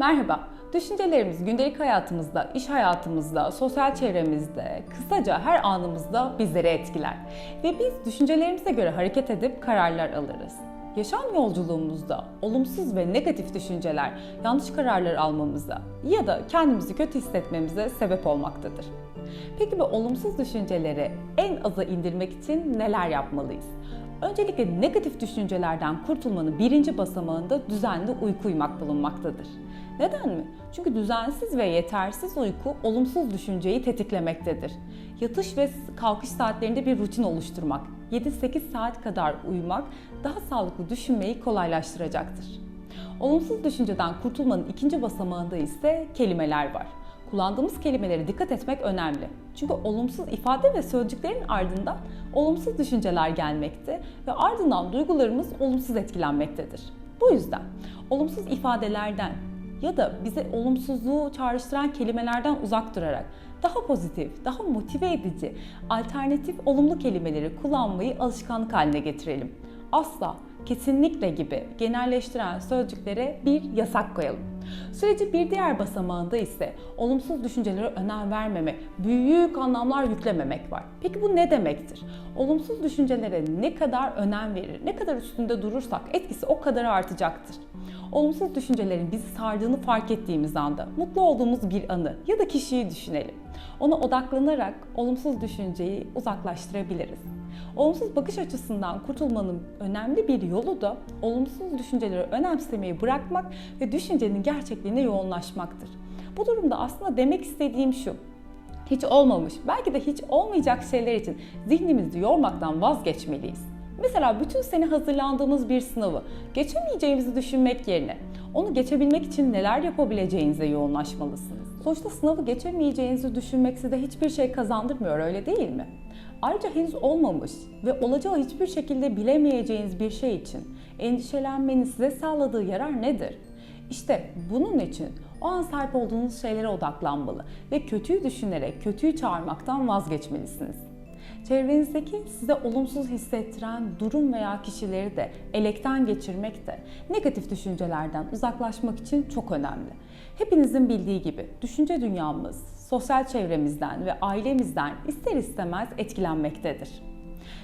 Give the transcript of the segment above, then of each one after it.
Merhaba. Düşüncelerimiz gündelik hayatımızda, iş hayatımızda, sosyal çevremizde, kısaca her anımızda bizleri etkiler. Ve biz düşüncelerimize göre hareket edip kararlar alırız. Yaşam yolculuğumuzda olumsuz ve negatif düşünceler yanlış kararlar almamıza ya da kendimizi kötü hissetmemize sebep olmaktadır. Peki bu olumsuz düşünceleri en aza indirmek için neler yapmalıyız? Öncelikle negatif düşüncelerden kurtulmanın birinci basamağında düzenli uyku uyumak bulunmaktadır. Neden mi? Çünkü düzensiz ve yetersiz uyku olumsuz düşünceyi tetiklemektedir. Yatış ve kalkış saatlerinde bir rutin oluşturmak, 7-8 saat kadar uyumak daha sağlıklı düşünmeyi kolaylaştıracaktır. Olumsuz düşünceden kurtulmanın ikinci basamağında ise kelimeler var. Kullandığımız kelimelere dikkat etmek önemli. Çünkü olumsuz ifade ve sözcüklerin ardından olumsuz düşünceler gelmekte ve ardından duygularımız olumsuz etkilenmektedir. Bu yüzden olumsuz ifadelerden ya da bize olumsuzluğu çağrıştıran kelimelerden uzak durarak daha pozitif, daha motive edici, alternatif olumlu kelimeleri kullanmayı alışkanlık haline getirelim. Asla, kesinlikle gibi genelleştiren sözcüklere bir yasak koyalım. Süreci bir diğer basamağında ise olumsuz düşüncelere önem vermemek, büyük anlamlar yüklememek var. Peki bu ne demektir? Olumsuz düşüncelere ne kadar önem verir, ne kadar üstünde durursak etkisi o kadar artacaktır. Olumsuz düşüncelerin bizi sardığını fark ettiğimiz anda mutlu olduğumuz bir anı ya da kişiyi düşünelim. Ona odaklanarak olumsuz düşünceyi uzaklaştırabiliriz. Olumsuz bakış açısından kurtulmanın önemli bir yolu da olumsuz düşünceleri önemsemeyi bırakmak ve düşüncenin gerçekliğine yoğunlaşmaktır. Bu durumda aslında demek istediğim şu. Hiç olmamış, belki de hiç olmayacak şeyler için zihnimizi yormaktan vazgeçmeliyiz. Mesela bütün sene hazırlandığımız bir sınavı geçemeyeceğimizi düşünmek yerine onu geçebilmek için neler yapabileceğinize yoğunlaşmalısınız. Sonuçta sınavı geçemeyeceğinizi düşünmek size hiçbir şey kazandırmıyor öyle değil mi? Ayrıca henüz olmamış ve olacağı hiçbir şekilde bilemeyeceğiniz bir şey için endişelenmenin size sağladığı yarar nedir? İşte bunun için o an sahip olduğunuz şeylere odaklanmalı ve kötüyü düşünerek kötüyü çağırmaktan vazgeçmelisiniz. Çevrenizdeki size olumsuz hissettiren durum veya kişileri de elekten geçirmek de negatif düşüncelerden uzaklaşmak için çok önemli. Hepinizin bildiği gibi düşünce dünyamız sosyal çevremizden ve ailemizden ister istemez etkilenmektedir.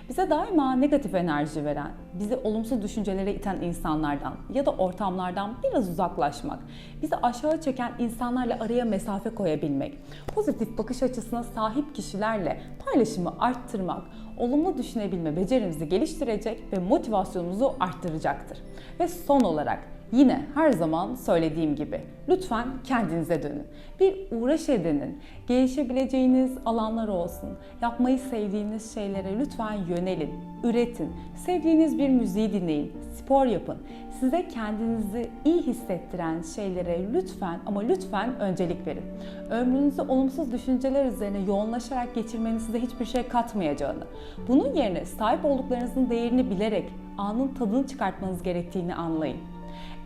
Bize daima negatif enerji veren, bizi olumsuz düşüncelere iten insanlardan ya da ortamlardan biraz uzaklaşmak, bizi aşağı çeken insanlarla araya mesafe koyabilmek, pozitif bakış açısına sahip kişilerle paylaşımı arttırmak, olumlu düşünebilme becerimizi geliştirecek ve motivasyonumuzu arttıracaktır. Ve son olarak Yine her zaman söylediğim gibi lütfen kendinize dönün. Bir uğraş edinin. Gelişebileceğiniz alanlar olsun. Yapmayı sevdiğiniz şeylere lütfen yönelin. Üretin. Sevdiğiniz bir müziği dinleyin. Spor yapın. Size kendinizi iyi hissettiren şeylere lütfen ama lütfen öncelik verin. Ömrünüzü olumsuz düşünceler üzerine yoğunlaşarak geçirmenin size hiçbir şey katmayacağını, bunun yerine sahip olduklarınızın değerini bilerek anın tadını çıkartmanız gerektiğini anlayın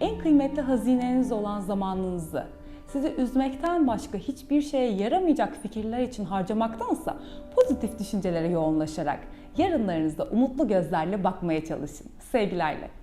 en kıymetli hazineniz olan zamanınızı sizi üzmekten başka hiçbir şeye yaramayacak fikirler için harcamaktansa pozitif düşüncelere yoğunlaşarak yarınlarınızda umutlu gözlerle bakmaya çalışın. Sevgilerle.